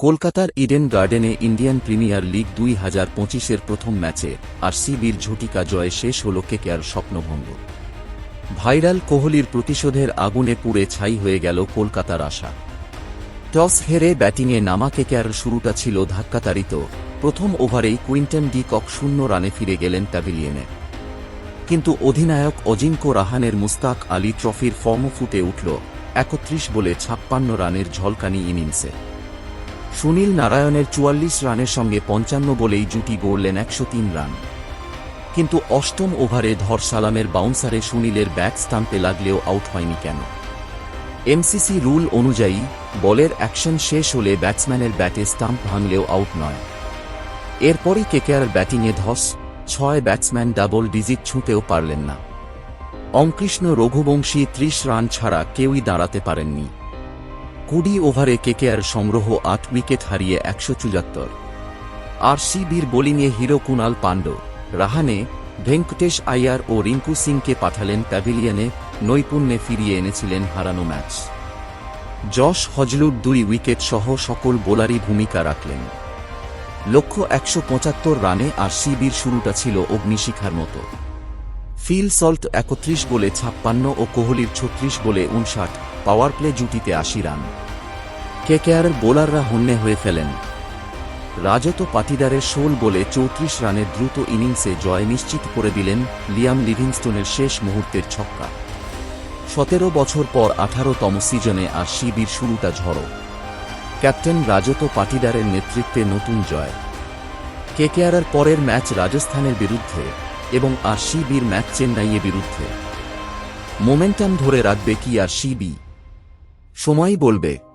কলকাতার ইডেন গার্ডেনে Indian premier league দুই হাজার পঁচিশের প্রথম ম্যাচে আর সিবির ঝটিকা জয়ে শেষ হল কেকেআর স্বপ্নভঙ্গ। ভাইরাল কোহলির প্রতিশোধের আগুনে পুড়ে ছাই হয়ে গেল কলকাতার আশা। টস হেরে ব্যাটিংয়ে নামা কেকেআর শুরুটা ছিল ধাক্কাতাড়িত। প্রথম ওভারেই কুইন্টন ডি কক শূন্য রানে ফিরে গেলেন প্যাভিলিয়নে। কিন্তু অধিনায়ক অজিঙ্ক্য রাহানের মুস্তাক আলী ট্রফির ফর্ম ফুটে উঠল একত্রিশ বলে ছাপ্পান্ন রানের ঝলকানি ইনিংসে। সুনীল নারায়ণের চুয়াল্লিশ রানের সঙ্গে পঞ্চান্ন বলেই জুটি গড়লেন একশো তিন রান। কিন্তু অষ্টম ওভারে ধর সালামের বাউন্সারে সুনীলের ব্যাক স্টাম্পে লাগলেও আউট হয়নি কেন? এমসিসি রুল অনুযায়ী, বলের অ্যাকশন শেষ হলে ব্যাটসম্যানের ব্যাটে স্টাম্প ভাঙলেও আউট নয়। এরপরই কেকেআর ব্যাটিংয়ে ধস, ছয় ব্যাটসম্যান ডাবল ডিজিট ছুঁতেও পারলেন না। অঙ্কৃষ্ণ রঘুবংশী ত্রিশ রান ছাড়া কেউই দাঁড়াতে পারেননি। কুড়ি ওভারে কেকেআর সংগ্রহ আট উইকেট হারিয়ে একশো চুয়াত্তর। আর সিবির বোলিংয়ে হিরো কুনাল পাণ্ড রাহানে ভেঙ্কটেশ আইয়ার ও রিঙ্কু সিংকে পাঠালেন প্যাভিলিয়নে নৈপুণ্যে ফিরিয়ে এনেছিলেন হারানো ম্যাচ। যশ হজলুর দুই উইকেট সহ সকল বোলারই ভূমিকা রাখলেন। লক্ষ্য একশো পঁচাত্তর রানে আর সিবির শুরুটা ছিল অগ্নিশিখার মতো। ফিল সল্ট একত্রিশ বলে ছাপ্পান্ন ও কোহলির ছত্রিশ বলে উনষাট পাওয়ার প্লে জুটিতে আশি রান। কেকেআরের বোলাররা হন্যে হয়ে ফেলেন। রাজত পাটিদারের ষোল বলে চৌত্রিশ রানের দ্রুত ইনিংসে জয় নিশ্চিত করে দিলেন লিয়াম লিভিংস্টোনের শেষ মুহূর্তের ছক্কা। সতেরো বছর পর আঠারোতম সিজনে আর শিবির শুরুটা ঝড়ো। ক্যাপ্টেন রাজত পাটিদারের নেতৃত্বে নতুন জয়। কেকেআরের পরের ম্যাচ রাজস্থানের বিরুদ্ধে। এবং আর সিবির ম্যাচ চেন্নাইয়ের বিরুদ্ধে। মোমেন্টাম ধরে রাখবে কি আর সিবি সময় বলবে।